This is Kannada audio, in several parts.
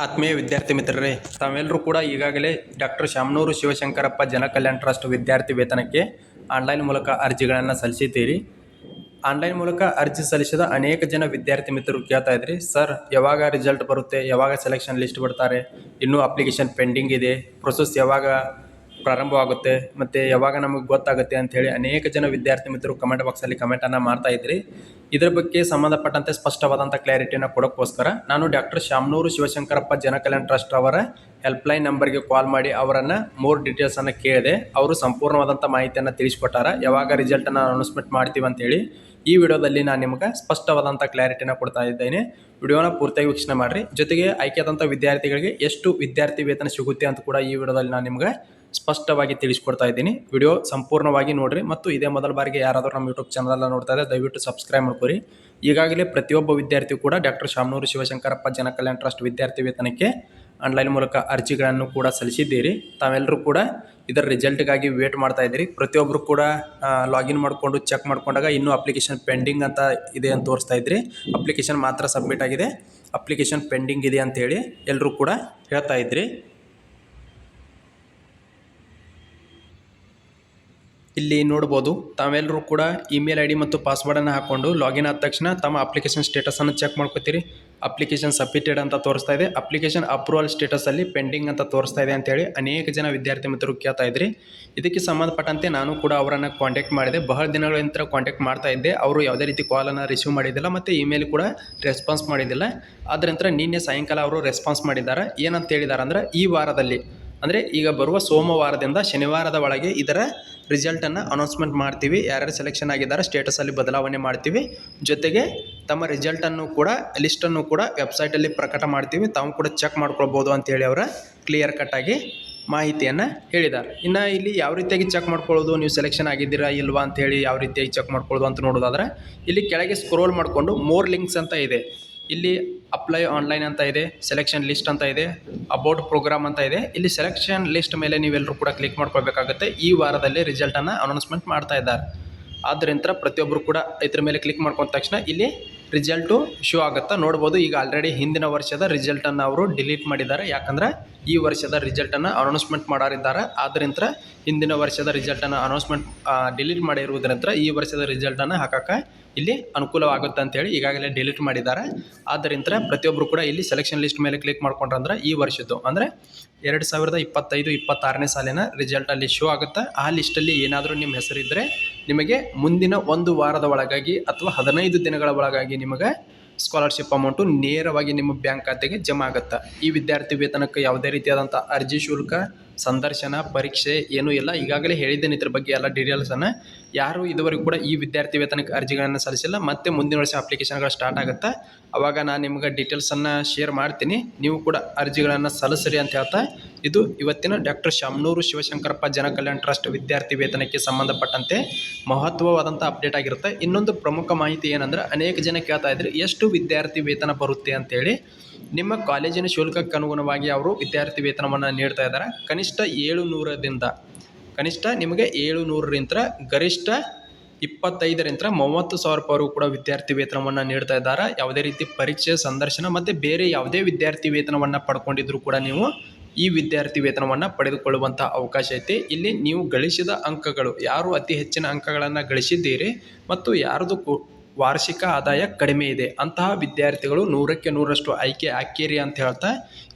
ಆತ್ಮೀಯ ವಿದ್ಯಾರ್ಥಿ ಮಿತ್ರರೇ, ತಾವೆಲ್ಲರೂ ಕೂಡ ಈಗಾಗಲೇ ಡಾಕ್ಟರ್ ಶಾಮನೂರು ಶಿವಶಂಕರಪ್ಪ ಜನಕಲ್ಯಾಣ ಟ್ರಸ್ಟ್ ವಿದ್ಯಾರ್ಥಿ ವೇತನಕ್ಕೆ ಆನ್ಲೈನ್ ಮೂಲಕ ಅರ್ಜಿಗಳನ್ನು ಸಲ್ಲಿಸಿದ್ದೀರಿ. ಆನ್ಲೈನ್ ಮೂಲಕ ಅರ್ಜಿ ಸಲ್ಲಿಸಿದ ಅನೇಕ ಜನ ವಿದ್ಯಾರ್ಥಿ ಮಿತ್ರರು ಕೇಳ್ತಾ ಇದ್ರಿ, ಸರ್, ಯಾವಾಗ ರಿಸಲ್ಟ್ ಬರುತ್ತೆ? ಯಾವಾಗ ಸೆಲೆಕ್ಷನ್ ಲಿಸ್ಟ್ ಬಿಡ್ತಾರೆ ಇನ್ನೂ ಅಪ್ಲಿಕೇಶನ್ ಪೆಂಡಿಂಗ್ ಇದೆ. ಪ್ರೊಸೆಸ್ ಯಾವಾಗ ಪ್ರಾರಂಭವಾಗುತ್ತೆ. ಮತ್ತು ಯಾವಾಗ ನಮಗೆ ಗೊತ್ತಾಗುತ್ತೆ ಅಂಥೇಳಿ ಅನೇಕ ಜನ ವಿದ್ಯಾರ್ಥಿ ಮಿತ್ರರು ಕಮೆಂಟ್ ಬಾಕ್ಸಲ್ಲಿ ಕಮೆಂಟನ್ನು ಮಾಡ್ತಾ ಇದ್ರಿ. ಇದರ ಬಗ್ಗೆ ಸಂಬಂಧಪಟ್ಟಂತೆ ಸ್ಪಷ್ಟವಾದಂಥ ಕ್ಲಾರಿಟಿಯನ್ನು ಕೊಡೋಕ್ಕೋಸ್ಕರ ನಾನು ಡಾಕ್ಟರ್ ಶಾಮನೂರು ಶಿವಶಂಕರಪ್ಪ ಜನಕಲ್ಯಾಣ ಟ್ರಸ್ಟ್ ಅವರ ಹೆಲ್ಪ್ಲೈನ್ ನಂಬರ್ಗೆ ಕಾಲ್ ಮಾಡಿ ಅವರನ್ನು ಮೋರ್ ಡೀಟೇಲ್ಸನ್ನು ಕೇಳಿದೆ ಅವರು ಸಂಪೂರ್ಣವಾದಂಥ ಮಾಹಿತಿಯನ್ನು ತಿಳಿಸ್ಕೊಟ್ಟಾರ. ಯಾವಾಗ ರಿಸಲ್ಟನ್ನು ಅನೌನ್ಸ್ಮೆಂಟ್ ಮಾಡ್ತೀವಿ ಅಂತೇಳಿ ಈ ವಿಡಿಯೋದಲ್ಲಿ ನಾನು ನಿಮಗೆ ಸ್ಪಷ್ಟವಾದಂಥ ಕ್ಲಾರಿಟಿನ ಕೊಡ್ತಾ ಇದ್ದೇನೆ. ವಿಡಿಯೋನ ಪೂರ್ತಿಯಾಗಿ ವೀಕ್ಷಣೆ ಮಾಡಿರಿ. ಜೊತೆಗೆ ಆಯ್ಕೆಯಾದಂಥ ವಿದ್ಯಾರ್ಥಿಗಳಿಗೆ ಎಷ್ಟು ವಿದ್ಯಾರ್ಥಿ ವೇತನ ಸಿಗುತ್ತೆ ಅಂತ ಕೂಡ ಈ ವಿಡಿಯೋದಲ್ಲಿ ನಾನು ನಿಮಗೆ ಸ್ಪಷ್ಟವಾಗಿ ತಿಳಿಸ್ಕೊಡ್ತಾ ಇದ್ದೀನಿ. ವಿಡಿಯೋ ಸಂಪೂರ್ಣವಾಗಿ ನೋಡಿರಿ. ಮತ್ತು ಇದೇ ಮೊದಲ ಬಾರಿಗೆ ಯಾರಾದರೂ ನಮ್ಮ ಯೂಟ್ಯೂಬ್ ಚಾನಲ್ ನೋಡ್ತಾ ಇದ್ದಾರೆ ದಯವಿಟ್ಟು ಸಬ್ಸ್ಕ್ರೈಬ್ ಮಾಡ್ಕೊರಿ. ಈಗಾಗಲೇ ಪ್ರತಿಯೊಬ್ಬ ವಿದ್ಯಾರ್ಥಿ ಕೂಡ ಡಾಕ್ಟರ್ ಶಾಮನೂರು ಶಿವಶಂಕರಪ್ಪ ಜನಕಲ್ಯಾಣ ಟ್ರಸ್ಟ್ ವಿದ್ಯಾರ್ಥಿ ವೇತನಕ್ಕೆ ಆನ್ಲೈನ್ ಮೂಲಕ ಅರ್ಜಿಗಳನ್ನು ಕೂಡ ಸಲ್ಲಿಸಿದ್ದೀರಿ. ತಾವೆಲ್ಲರೂ ಕೂಡ ಇದರ ರಿಸಲ್ಟ್ಗಾಗಿ ವೇಟ್ ಮಾಡ್ತಾ ಇದ್ದೀರಿ. ಪ್ರತಿಯೊಬ್ಬರು ಕೂಡ ಲಾಗಿನ್ ಮಾಡಿಕೊಂಡು ಚೆಕ್ ಮಾಡ್ಕೊಂಡಾಗ ಇನ್ನೂ ಅಪ್ಲಿಕೇಶನ್ ಪೆಂಡಿಂಗ್ ಅಂತ ಇದೆ ಅಂತ ತೋರಿಸ್ತಾ ಇದ್ರಿ. ಅಪ್ಲಿಕೇಶನ್ ಮಾತ್ರ ಸಬ್ಮಿಟ್ ಆಗಿದೆ. ಅಪ್ಲಿಕೇಶನ್ ಪೆಂಡಿಂಗ್ ಇದೆ ಅಂತೇಳಿ ಎಲ್ಲರೂ ಕೂಡ ಹೇಳ್ತಾ ಇದ್ರಿ. ಇಲ್ಲಿ ನೋಡ್ಬೋದು ತಾವೆಲ್ಲರೂ ಕೂಡ ಇಮೇಲ್ ಐ ಡಿ ಮತ್ತು ಪಾಸ್ವರ್ಡನ್ನು ಹಾಕ್ಕೊಂಡು ಲಾಗಿನ್ ಆದ ತಕ್ಷಣ ತಮ್ಮ ಅಪ್ಲಿಕೇಶನ್ ಸ್ಟೇಟಸನ್ನು ಚೆಕ್ ಮಾಡ್ಕೋತೀರಿ. ಅಪ್ಲಿಕೇಶನ್ ಸಬ್ಮಿಟೆಡ್ ಅಂತ ತೋರಿಸ್ತಾ ಇದೆ. ಅಪ್ಲಿಕೇಶನ್ ಅಪ್ರೂವಲ್ ಸ್ಟೇಟಸಲ್ಲಿ ಪೆಂಡಿಂಗ್ ಅಂತ ತೋರಿಸ್ತಾ ಇದೆ ಅಂತೇಳಿ ಅನೇಕ ಜನ ವಿದ್ಯಾರ್ಥಿ ಮಿತ್ರರು ಕೇಳ್ತಾ ಇದ್ರಿ. ಇದಕ್ಕೆ ಸಂಬಂಧಪಟ್ಟಂತೆ ನಾನು ಕೂಡ ಅವರನ್ನು ಕಾಂಟ್ಯಾಕ್ಟ್ ಮಾಡಿದೆ. ಬಹಳ ದಿನಗಳಿಂದ ಕಾಂಟ್ಯಾಕ್ಟ್ ಮಾಡ್ತಾ ಇದ್ದೆ. ಅವರು ಯಾವುದೇ ರೀತಿ ಕಾಲನ್ನು ರಿಸೀವ್ ಮಾಡಿದ್ದಿಲ್ಲ ಮತ್ತು ಇಮೇಲ್ ಕೂಡ ರೆಸ್ಪಾನ್ಸ್ ಮಾಡಿದ್ದಿಲ್ಲ. ಆದ್ರಂತರ ನಿನ್ನೆ ಸಾಯಂಕಾಲ ಅವರು ರೆಸ್ಪಾನ್ಸ್ ಮಾಡಿದ್ದಾರೆ. ಏನಂತ ಹೇಳಿದ್ದಾರೆ ಅಂದರೆ ಈ ವಾರದಲ್ಲಿ ಅಂದರೆ ಈಗ ಬರುವ ಸೋಮವಾರದಿಂದ ಶನಿವಾರದ ಒಳಗೆ ಇದರ ರಿಸಲ್ಟನ್ನು ಅನೌನ್ಸ್ಮೆಂಟ್ ಮಾಡ್ತೀವಿ. ಯಾರ್ಯಾರು ಸೆಲೆಕ್ಷನ್ ಆಗಿದ್ದಾರೆ ಸ್ಟೇಟಸಲ್ಲಿ ಬದಲಾವಣೆ ಮಾಡ್ತೀವಿ. ಜೊತೆಗೆ ತಮ್ಮ ರಿಸಲ್ಟನ್ನು ಕೂಡ ಲಿಸ್ಟನ್ನು ಕೂಡ ವೆಬ್ಸೈಟಲ್ಲಿ ಪ್ರಕಟ ಮಾಡ್ತೀವಿ. ತಾವು ಕೂಡ ಚೆಕ್ ಮಾಡ್ಕೊಳ್ಬೋದು ಅಂತೇಳಿ ಅವರ ಕ್ಲಿಯರ್ ಕಟ್ಟಾಗಿ ಮಾಹಿತಿಯನ್ನು ಹೇಳಿದ್ದಾರೆ. ಇನ್ನು ಇಲ್ಲಿ ಯಾವ ರೀತಿಯಾಗಿ ಚೆಕ್ ಮಾಡ್ಕೊಳ್ಳೋದು, ನೀವು ಸೆಲೆಕ್ಷನ್ ಆಗಿದ್ದೀರಾ ಇಲ್ವಾ ಅಂತೇಳಿ ಯಾವ ರೀತಿಯಾಗಿ ಚೆಕ್ ಮಾಡ್ಕೊಳ್ಳೋದು ಅಂತ ನೋಡೋದಾದ್ರೆ, ಇಲ್ಲಿ ಕೆಳಗೆ ಸ್ಕ್ರೋಲ್ ಮಾಡಿಕೊಂಡು ಮೋರ್ ಲಿಂಕ್ಸ್ ಅಂತ ಇದೆ. ಇಲ್ಲಿ ಅಪ್ಲೈ ಆನ್ಲೈನ್ ಅಂತ ಇದೆ ಸೆಲೆಕ್ಷನ್ ಲಿಸ್ಟ್ ಅಂತ ಇದೆ ಅಬೌಟ್ ಪ್ರೋಗ್ರಾಮ್ ಅಂತ ಇದೆ. ಇಲ್ಲಿ ಸೆಲೆಕ್ಷನ್ ಲಿಸ್ಟ್ ಮೇಲೆ ನೀವೆಲ್ಲರೂ ಕೂಡ ಕ್ಲಿಕ್ ಮಾಡ್ಕೊಳ್ಬೇಕಾಗುತ್ತೆ. ಈ ವಾರದಲ್ಲಿ ರಿಸಲ್ಟನ್ನು ಅನೌನ್ಸ್ಮೆಂಟ್ ಮಾಡ್ತಾ ಇದ್ದಾರೆ. ಆದ್ದರಿಂದ ಪ್ರತಿಯೊಬ್ಬರು ಕೂಡ ಇದ್ರ ಮೇಲೆ ಕ್ಲಿಕ್ ಮಾಡ್ಕೊಂಡ ತಕ್ಷಣ ಇಲ್ಲಿ ರಿಸಲ್ಟು ಶೋ ಆಗುತ್ತಾ ನೋಡ್ಬೋದು. ಈಗ ಆಲ್ರೆಡಿ ಹಿಂದಿನ ವರ್ಷದ ರಿಸಲ್ಟನ್ನು ಅವರು ಡಿಲೀಟ್ ಮಾಡಿದ್ದಾರೆ. ಯಾಕಂದ್ರೆ ಈ ವರ್ಷದ ರಿಸಲ್ಟನ್ನು ಅನೌನ್ಸ್ಮೆಂಟ್ ಮಾಡಾರಿದ್ದಾರೆ. ಆದ್ದರಿಂದ ಹಿಂದಿನ ವರ್ಷದ ರಿಸಲ್ಟನ್ನು ಅನೌನ್ಸ್ಮೆಂಟ್ ಡಿಲೀಟ್ ಮಾಡಿರುವುದರಿಂದ ಈ ವರ್ಷದ ರಿಸಲ್ಟನ್ನು ಹಾಕಕ್ಕೆ ಇಲ್ಲಿ ಅನುಕೂಲವಾಗುತ್ತೆ ಅಂತೇಳಿ ಈಗಾಗಲೇ ಡಿಲೀಟ್ ಮಾಡಿದ್ದಾರೆ. ಆದ್ದರಿಂದ ಪ್ರತಿಯೊಬ್ಬರು ಕೂಡ ಇಲ್ಲಿ ಸೆಲೆಕ್ಷನ್ ಲಿಸ್ಟ್ ಮೇಲೆ ಕ್ಲಿಕ್ ಮಾಡ್ಕೊಂಡ್ರಂದ್ರೆ ಈ ವರ್ಷದ್ದು, ಅಂದರೆ ಎರಡು ಸಾವಿರದ ಇಪ್ಪತ್ತೈದು, ಇಪ್ಪತ್ತಾರನೇ ಸಾಲಿನ ರಿಸಲ್ಟ್ ಅಲ್ಲಿ ಶೋ ಆಗುತ್ತೆ. ಆ ಲಿಸ್ಟಲ್ಲಿ ಏನಾದರೂ ನಿಮ್ಮ ಹೆಸರಿದ್ದರೆ ನಿಮಗೆ ಮುಂದಿನ ಒಂದು ವಾರದ ಒಳಗಾಗಿ ಅಥವಾ ಹದಿನೈದು ದಿನಗಳ ಒಳಗಾಗಿ ನಿಮಗೆ ಸ್ಕಾಲರ್ಶಿಪ್ ಅಮೌಂಟು ನೇರವಾಗಿ ನಿಮ್ಮ ಬ್ಯಾಂಕ್ ಖಾತೆಗೆ ಜಮಾ ಆಗುತ್ತೆ? ಈ ವಿದ್ಯಾರ್ಥಿ ವೇತನಕ್ಕೆ ಯಾವುದೇ ರೀತಿಯಾದಂಥ ಅರ್ಜಿ ಶುಲ್ಕ ಸಂದರ್ಶನ, ಪರೀಕ್ಷೆ ಏನೂ ಇಲ್ಲ. ಈಗಾಗಲೇ ಹೇಳಿದ್ದೇನೆ ಇದ್ರ ಬಗ್ಗೆ ಎಲ್ಲ ಡೀಟೇಲ್ಸನ್ನು ಯಾರು ಇದುವರೆಗೂ ಕೂಡ ಈ ವಿದ್ಯಾರ್ಥಿ ವೇತನಕ್ಕೆ ಅರ್ಜಿಗಳನ್ನು ಸಲ್ಲಿಸಿಲ್ಲ. ಮತ್ತೆ ಮುಂದಿನ ವರ್ಷ ಅಪ್ಲಿಕೇಶನ್ಗಳು ಸ್ಟಾರ್ಟ್ ಆಗುತ್ತೆ? ಅವಾಗ ನಾನು ನಿಮ್ಗೆ ಡೀಟೇಲ್ಸನ್ನು ಶೇರ್ ಮಾಡ್ತೀನಿ. ನೀವು ಕೂಡ ಅರ್ಜಿಗಳನ್ನು ಸಲ್ಲಿಸ್ರಿ ಅಂತ ಹೇಳ್ತಾ ಇದು ಇವತ್ತಿನ ಡಾಕ್ಟರ್ ಶಾಮನೂರು ಶಿವಶಂಕರಪ್ಪ ಜನಕಲ್ಯಾಣ ಟ್ರಸ್ಟ್ ವಿದ್ಯಾರ್ಥಿ ವೇತನಕ್ಕೆ ಸಂಬಂಧಪಟ್ಟಂತೆ ಮಹತ್ವವಾದಂಥ ಅಪ್ಡೇಟ್ ಆಗಿರುತ್ತೆ. ಇನ್ನೊಂದು ಪ್ರಮುಖ ಮಾಹಿತಿ ಏನಂದ್ರೆ, ಅನೇಕ ಜನ ಕೇಳ್ತಾ ಇದ್ರು, ಎಷ್ಟು ವಿದ್ಯಾರ್ಥಿ ವೇತನ ಬರುತ್ತೆ ಅಂತೇಳಿ. ನಿಮ್ಮ ಕಾಲೇಜಿನ ಶುಲ್ಕಕ್ಕೆ ಅನುಗುಣವಾಗಿ ಅವರು ವಿದ್ಯಾರ್ಥಿ ವೇತನವನ್ನು ನೀಡ್ತಾ ಇದ್ದಾರೆ. ಕನಿಷ್ಠ ಏಳು ನೂರದಿಂದ ಕನಿಷ್ಠ ನಿಮಗೆ ಏಳು ನೂರರಿಂದ ಗರಿಷ್ಠ ಇಪ್ಪತ್ತೈದರಿಂದ ಮೂವತ್ತು ಸಾವಿರ ರೂಪಾಯಿ ಕೂಡ ವಿದ್ಯಾರ್ಥಿ ವೇತನವನ್ನು ನೀಡ್ತಾ ಇದ್ದಾರೆ. ಯಾವುದೇ ರೀತಿ ಪರೀಕ್ಷೆ, ಸಂದರ್ಶನ ಮತ್ತು ಬೇರೆ ಯಾವುದೇ ವಿದ್ಯಾರ್ಥಿ ವೇತನವನ್ನು ಪಡ್ಕೊಂಡಿದ್ರು ಕೂಡ ನೀವು ಈ ವಿದ್ಯಾರ್ಥಿ ವೇತನವನ್ನು ಪಡೆದುಕೊಳ್ಳುವಂಥ ಅವಕಾಶ ಐತಿ. ಇಲ್ಲಿ ನೀವು ಗಳಿಸಿದ ಅಂಕಗಳು, ಯಾರು ಅತಿ ಹೆಚ್ಚಿನ ಅಂಕಗಳನ್ನು ಗಳಿಸಿದ್ದೀರಿ ಮತ್ತು ಯಾರದು ವಾರ್ಷಿಕ ಆದಾಯ ಕಡಿಮೆ ಇದೆ. ಅಂತಹ ವಿದ್ಯಾರ್ಥಿಗಳು ನೂರಕ್ಕೆ ನೂರಷ್ಟು ಆಯ್ಕೆ ಆಕ್ಕೇರಿ ಅಂತ ಹೇಳ್ತಾ,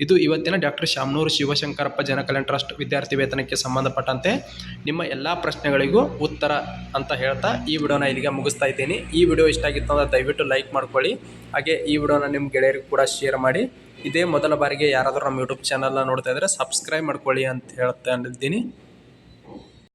ಇದು ಇವತ್ತಿನ ಡಾಕ್ಟರ್ ಶಾಮನೂರು ಶಿವಶಂಕರಪ್ಪ ಜನಕಲ್ಯಾಣ ಟ್ರಸ್ಟ್ ವಿದ್ಯಾರ್ಥಿ ವೇತನಕ್ಕೆ ಸಂಬಂಧಪಟ್ಟಂತೆ ನಿಮ್ಮ ಎಲ್ಲ ಪ್ರಶ್ನೆಗಳಿಗೂ ಉತ್ತರ ಅಂತ ಹೇಳ್ತಾ ಈ ವಿಡಿಯೋನ ಇಲ್ಲಿಗೆ ಮುಗಿಸ್ತಾ ಇದ್ದೀನಿ. ಈ ವಿಡಿಯೋ ಇಷ್ಟ ಆಗಿತ್ತು ಅಂದರೆ ದಯವಿಟ್ಟು ಲೈಕ್ ಮಾಡ್ಕೊಳ್ಳಿ. ಹಾಗೆ ಈ ವಿಡಿಯೋನ ನಿಮ್ಮ ಗೆಳೆಯರಿಗೂ ಕೂಡ ಶೇರ್ ಮಾಡಿ. ಇದೇ ಮೊದಲ ಬಾರಿಗೆ ಯಾರಾದರೂ ನಮ್ಮ ಯೂಟ್ಯೂಬ್ ಚಾನಲ್ನ ನೋಡ್ತಾ ಇದ್ದರೆ ಸಬ್ಸ್ಕ್ರೈಬ್ ಮಾಡ್ಕೊಳ್ಳಿ ಅಂತ ಹೇಳ್ತಾ ಇದ್ದೀನಿ.